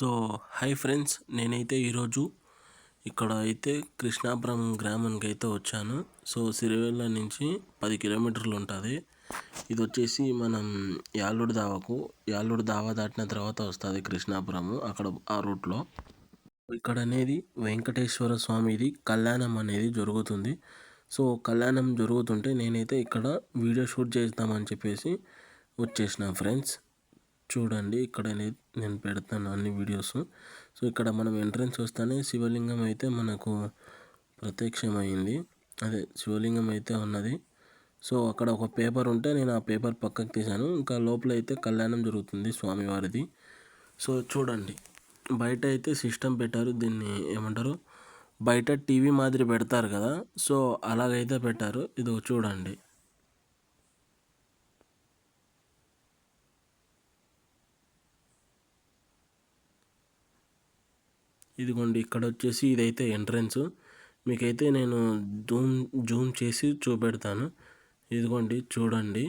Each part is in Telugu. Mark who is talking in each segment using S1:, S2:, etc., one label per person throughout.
S1: So hi friends. నేనైతే ఈరోజు ఇక్కడ అయితే కృష్ణాపురం గ్రామానికి అయితే వచ్చాను. సో సిరివెల్ల నుంచి పది కిలోమీటర్లు ఉంటుంది. ఇది వచ్చేసి మనం యాలుడు దావాకు యాలుడు దావా దాటిన తర్వాత వస్తుంది కృష్ణాపురము అక్కడ ఆ రూట్లో. ఇక్కడ అనేది వెంకటేశ్వర స్వామిది కళ్యాణం అనేది జరుగుతుంది. సో కళ్యాణం జరుగుతుంటే నేనైతే ఇక్కడ వీడియో షూట్ చేద్దామని చెప్పేసి వచ్చేసిన ఫ్రెండ్స్. చూడండి ఇక్కడ నేను పెడతాను అన్ని వీడియోస్. సో ఇక్కడ మనం ఎంట్రన్స్ వస్తేనే శివలింగం అయితే మనకు ప్రత్యక్షమైంది. అదే శివలింగం అయితే ఉన్నది. సో అక్కడ ఒక పేపర్ ఉంటే నేను ఆ పేపర్ పక్కకు తీశాను. ఇంకా లోపల అయితే కళ్యాణం జరుగుతుంది స్వామివారిది. సో చూడండి బయట అయితే సిస్టమ్ పెట్టారు దీన్ని ఏమంటారు బయట టీవీ మాదిరి పెడతారు కదా. సో అలాగైతే పెట్టారు. ఇది చూడండి. ఇదిగోండి ఇక్కడ వచ్చేసి ఇదైతే ఎంట్రన్స్. మీకైతే నేను జూమ్ జూమ్ చేసి చూపెడతాను. ఇదిగోండి చూడండి.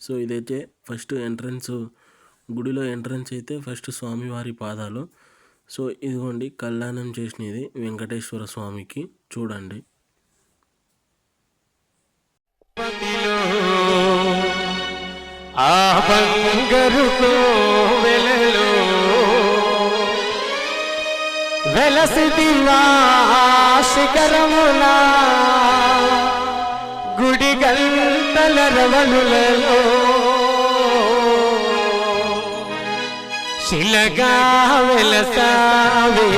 S1: సో ఇదైతే ఫస్ట్ ఎంట్రన్స్ గుడిలో ఎంట్రన్స్ అయితే ఫస్ట్ స్వామివారి పాదాలు. సో ఇదిగోండి కళ్యాణం చేసినది వెంకటేశ్వర స్వామికి. చూడండి.
S2: ఆ బంగరు కోవెలలో వెలసిదివా శిఖరమునా. గుడి గంటల రవలులలో శిలగా వెలసావే.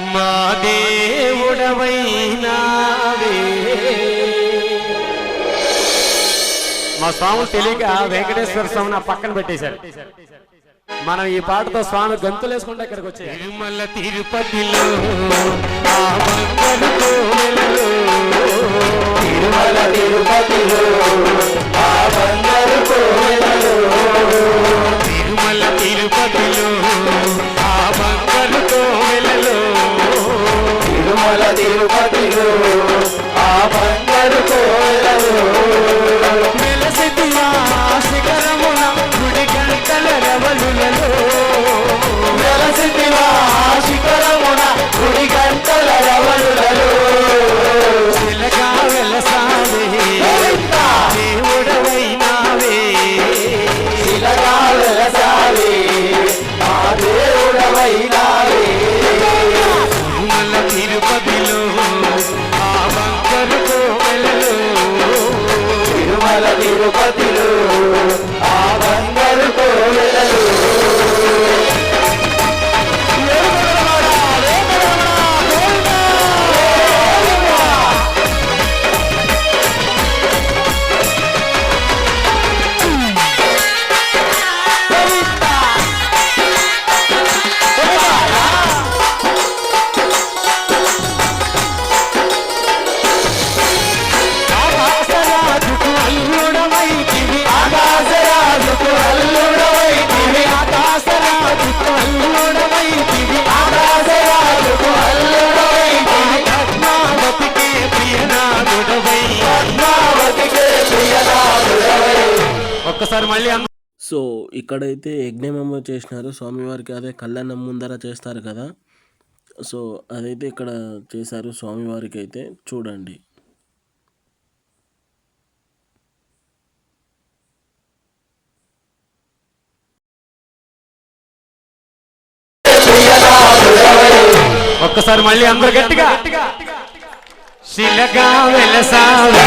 S2: మా దేవుడవైనావే. మా స్వామి తెలియక వెంకటేశ్వర స్వామిని ఆ పక్కన పెట్టేశారు. మనం ఈ పాటతో స్వామి గంతులు వేసుకుంటే ఇక్కడికి వచ్చే తిరుమల తిరుపతిలో తిరుమల తిరుపతిలో. ఒక్కసారి మళ్ళీ
S1: సో ఇక్కడైతే యజ్ఞమేమో చేసినారు. స్వామివారికి అదే కళ్యాణం ముందర చేస్తారు కదా. సో అదైతే ఇక్కడ చేశారు స్వామివారికి అయితే. చూడండి.
S2: ఒక్కసారి మళ్ళీ అందరు గట్టిగా. శిలగా వెలసావే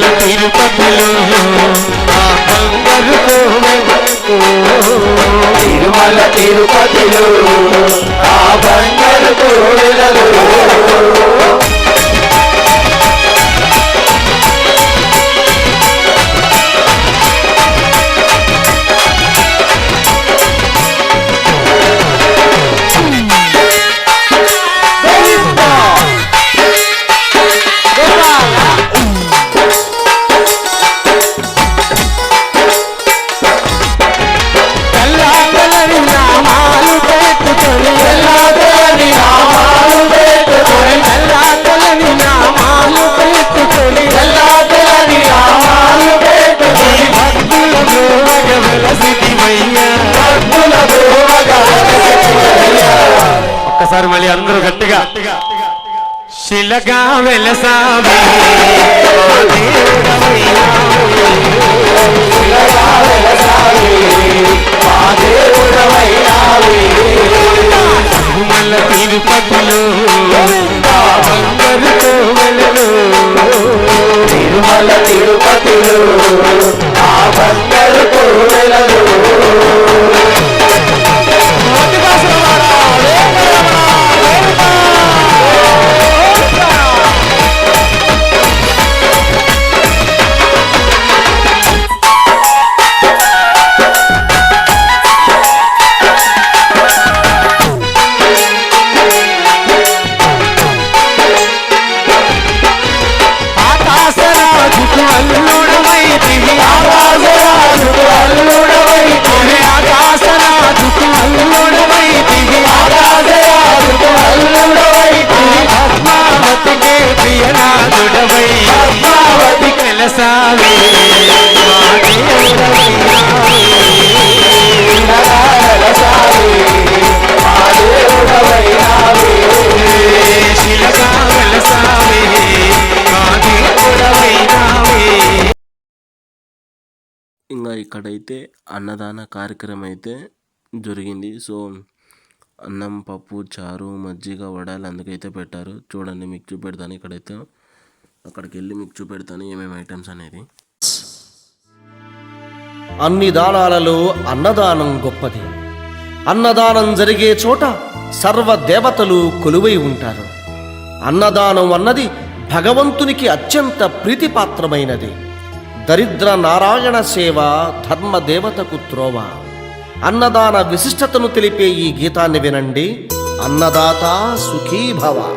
S2: తిరుపతిలో. ఆ బంగారు
S3: తిరుమల తిరుపతిలో. ఆ బంగారు కోవెలలో
S2: వెలసావే.
S1: ఇంకా ఇక్కడైతే అన్నదాన కార్యక్రమం అయితే జరిగింది. సో అన్నం పప్పు చారు మజ్జిగ వడాలు అందుకైతే పెట్టారు. చూడండి మీకు చూపెడతాను. ఇక్కడైతే అక్కడికి వెళ్ళి మీకు చూపెడతాను ఏమేమి ఐటమ్స్ అనేది.
S4: అన్ని దానాలలో అన్నదానం గొప్పది. అన్నదానం జరిగే చోట సర్వ దేవతలు కొలువై ఉంటారు. అన్నదానం అన్నది భగవంతునికి అత్యంత ప్రీతిపాత్రమైనది. దరిద్ర నారాయణ సేవ ధర్మ దేవతకు త్రోవ. అన్నదాన విశిష్టతను తెలిపే ఈ గీతాన్ని వినండి. అన్నదాత సుఖీభవ.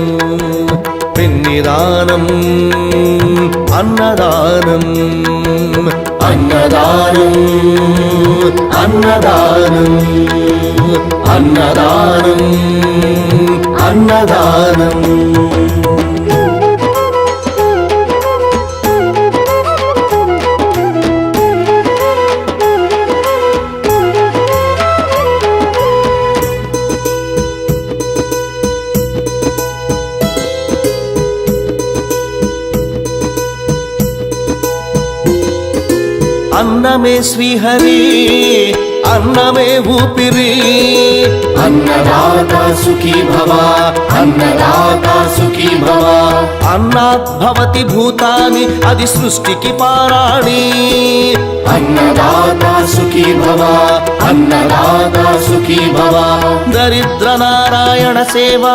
S4: పిన్నిదానం అన్నదానం అన్నదానం అన్నదానం అన్నదానం అన్నదానం అన్నమే శ్రీహరి అన్నమే ఊపిరి. అన్నదాత సుఖీ భవ అన్నదాత సుఖీ భవ. అన్నాద్భవతి భూతాని అది సృష్టికి పారాణి. అన్నదాత సుఖీ భవ అన్నదాత సుఖీ భవ. దరిద్ర నారాయణ సేవ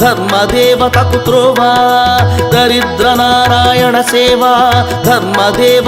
S4: ధర్మదేవతకు త్రోవ. దరిద్ర నారాయణ సేవ ధర్మదేవ